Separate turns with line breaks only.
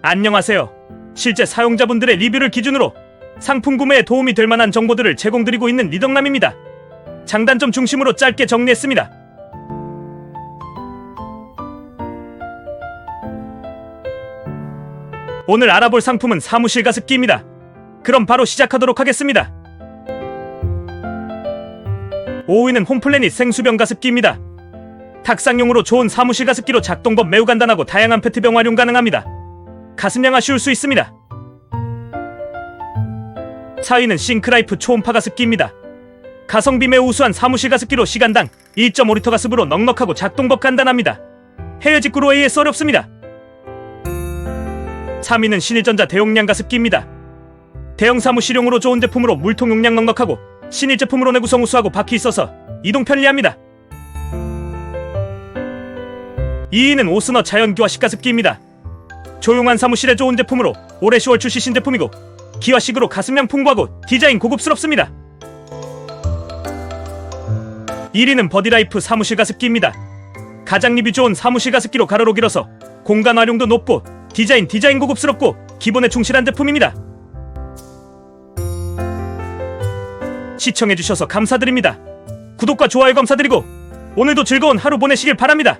안녕하세요. 실제 사용자분들의 리뷰를 기준으로 상품 구매에 도움이 될 만한 정보들을 제공드리고 있는 리덕남입니다. 장단점 중심으로 짧게 정리했습니다. 오늘 알아볼 상품은 사무실 가습기입니다. 그럼 바로 시작하도록 하겠습니다. 5위는 홈플래닛 생수병 가습기입니다. 탁상용으로 좋은 사무실 가습기로 작동법 매우 간단하고 다양한 페트병 활용 가능합니다. 가습량 아 쉬울 수 있습니다. 4위는 싱크라이프 초음파 가습기입니다. 가성비 매우 우수한 사무실 가습기로 시간당 1.5리터 가습으로 넉넉하고 작동법 간단합니다. 해외 직구로 AS 어렵습니다. 3위는 신일전자 대용량 가습기입니다. 대형 사무실용으로 좋은 제품으로 물통 용량 넉넉하고 신일 제품으로 내구성 우수하고 바퀴 있어서 이동 편리합니다. 2위는 오스너 자연기화식 가습기입니다. 조용한 사무실에 좋은 제품으로 올해 10월 출시 신제품이고 기화식으로 가습량 풍부하고 디자인 고급스럽습니다. 1위는 버디라이프 사무실 가습기입니다. 가장 리뷰 좋은 사무실 가습기로 가로로 길어서 공간 활용도 높고 디자인 디자인 고급스럽고 기본에 충실한 제품입니다. 시청해주셔서 감사드립니다. 구독과 좋아요 감사드리고 오늘도 즐거운 하루 보내시길 바랍니다.